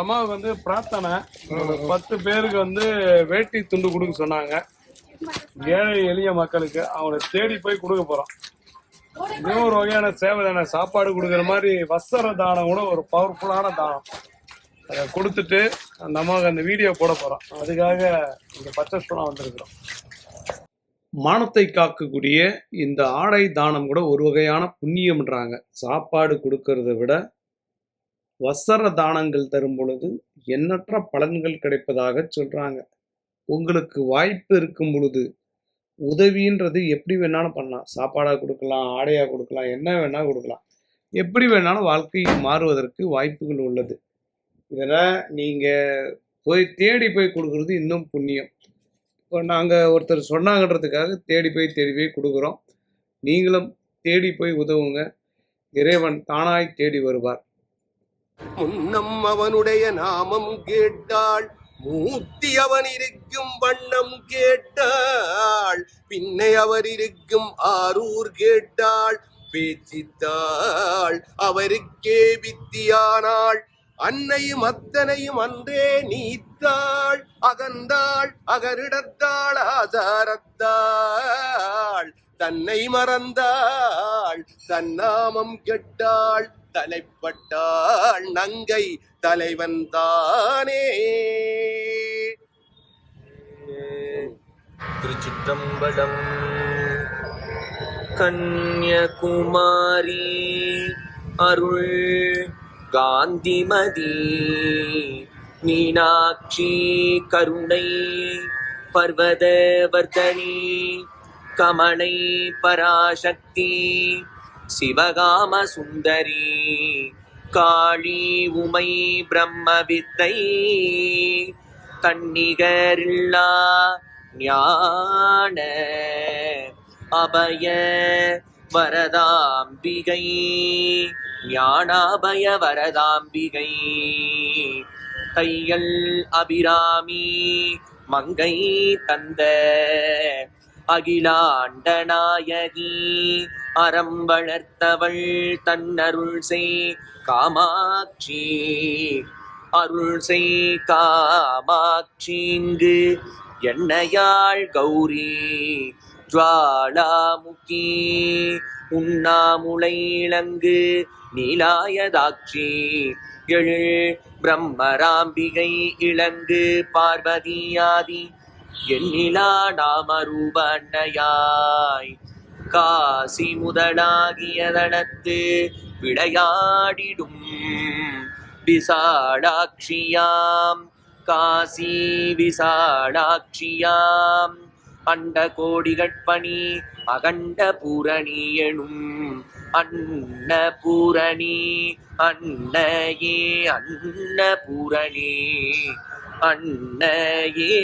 அம்மாவுக்கு வந்து பிரார்த்தனை. பத்து பேருக்கு வந்து வேட்டி துண்டு கொடுக்க சொன்னாங்க. ஏழை எளிய மக்களுக்கு அவங்கள தேடி போய் கொடுக்க போறோம். ஒரு வகையான சேவை தானே. சாப்பாடு கொடுக்குற மாதிரி வஸ்திர தானம் கூட ஒரு பவர்ஃபுல்லான தானம். அதை கொடுத்துட்டு அம்மாவுக்கு அந்த வீடியோ போட போறோம். அதுக்காக இங்க பர்ச்சேஸ் பண்ண வந்திருக்கிறோம். மானத்தை காக்கக்கூடிய இந்த ஆடை தானம் கூட ஒரு வகையான புண்ணியம்ன்றாங்க. சாப்பாடு கொடுக்கறத விட வசர தானங்கள் தரும் பொழுது எண்ணற்ற பலன்கள் கிடைப்பதாக சொல்றாங்க. உங்களுக்கு வாய்ப்பு இருக்கும் பொழுது உதவின்றது எப்படி வேணாலும் பண்ணலாம். சாப்பாடாக கொடுக்கலாம் ஆடையாக கொடுக்கலாம் என்ன வேணாலும் கொடுக்கலாம். எப்படி வேணாலும் வாழ்க்கை மாறுவதற்கு வாய்ப்புகள் உள்ளது. இதில் நீங்கள் போய் தேடி போய் கொடுக்குறது இன்னும் புண்ணியம். இப்போ நாங்கள் ஒருத்தர் சொன்னாங்கன்றதுக்காக தேடி போய் தேடி போய் கொடுக்குறோம். நீங்களும் தேடி போய் உதவுங்க. இறைவன் தானாய் தேடி வருவார். முன்னம் அவனுடைய நாமம் கேட்டாள் மூர்த்தி அவன் இருக்கும் வண்ணம் கேட்டாள் பின்னை அவர் இருக்கும் ஆரூர் கேட்டாள் பேச்சித்தாள் அவருக்கே வித்தியானாள் அன்னையும் அத்தனையும் அன்றே நீத்தாள் அகந்தாள் அகரிடத்தாள் ஆதாரத்தாள் தன்னை மறந்தாள் தன்னாமம் கெட்டாள். தலைப்பட்டாள் நங்கை தலைவன் தானே. திருச்சிற்றம்பலம் கன்யகுமாரி அருள் காந்திமதி. மீனாட்சி கருணை பர்வதவர்தனி கமலை பராசக்தி சிவகாம சுந்தரி காளி உமை பிரம்ம வித்தை தன்னிகரில்லா ஞான அபய வரதாம்பிகை ஞானாபய வரதாம்பிகை. தையல் அபிராமி மங்கை தந்த அகிலாண்டநாயகி அறம் வளர்த்தவள் தன்னருள் செய் காமாட்சி. அருள் செய் காமாட்சிங்கு எண்ணையாள் கௌரி. ஜுவாலாமுகி உண்ணாமுலை இளங்கு நீலாயதாட்சி. எழு பிரம்மராம்பிகை இளங்கு பார்வதியாதி எண்ணிலா நாமரூப அன்னையாய் காசி முதலாகியதனத்து விளையாடிடும் விசாலாட்சியாம் காசி விசாலாட்சியாம் அண்ட கோடிகட்பணி அகண்ட பூரணி எனும். அன்ன பூரணி அன்னையே அன்ன பூரணி அன்னையே.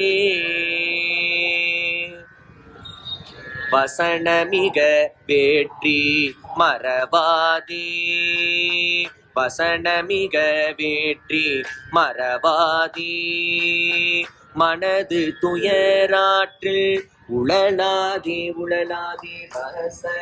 வசனமிக வேற்றி மறவாதே. வசனமிக வேற்றி மறவாதே. மனது துயராற்றில் உழலாதே உழலாதே பரச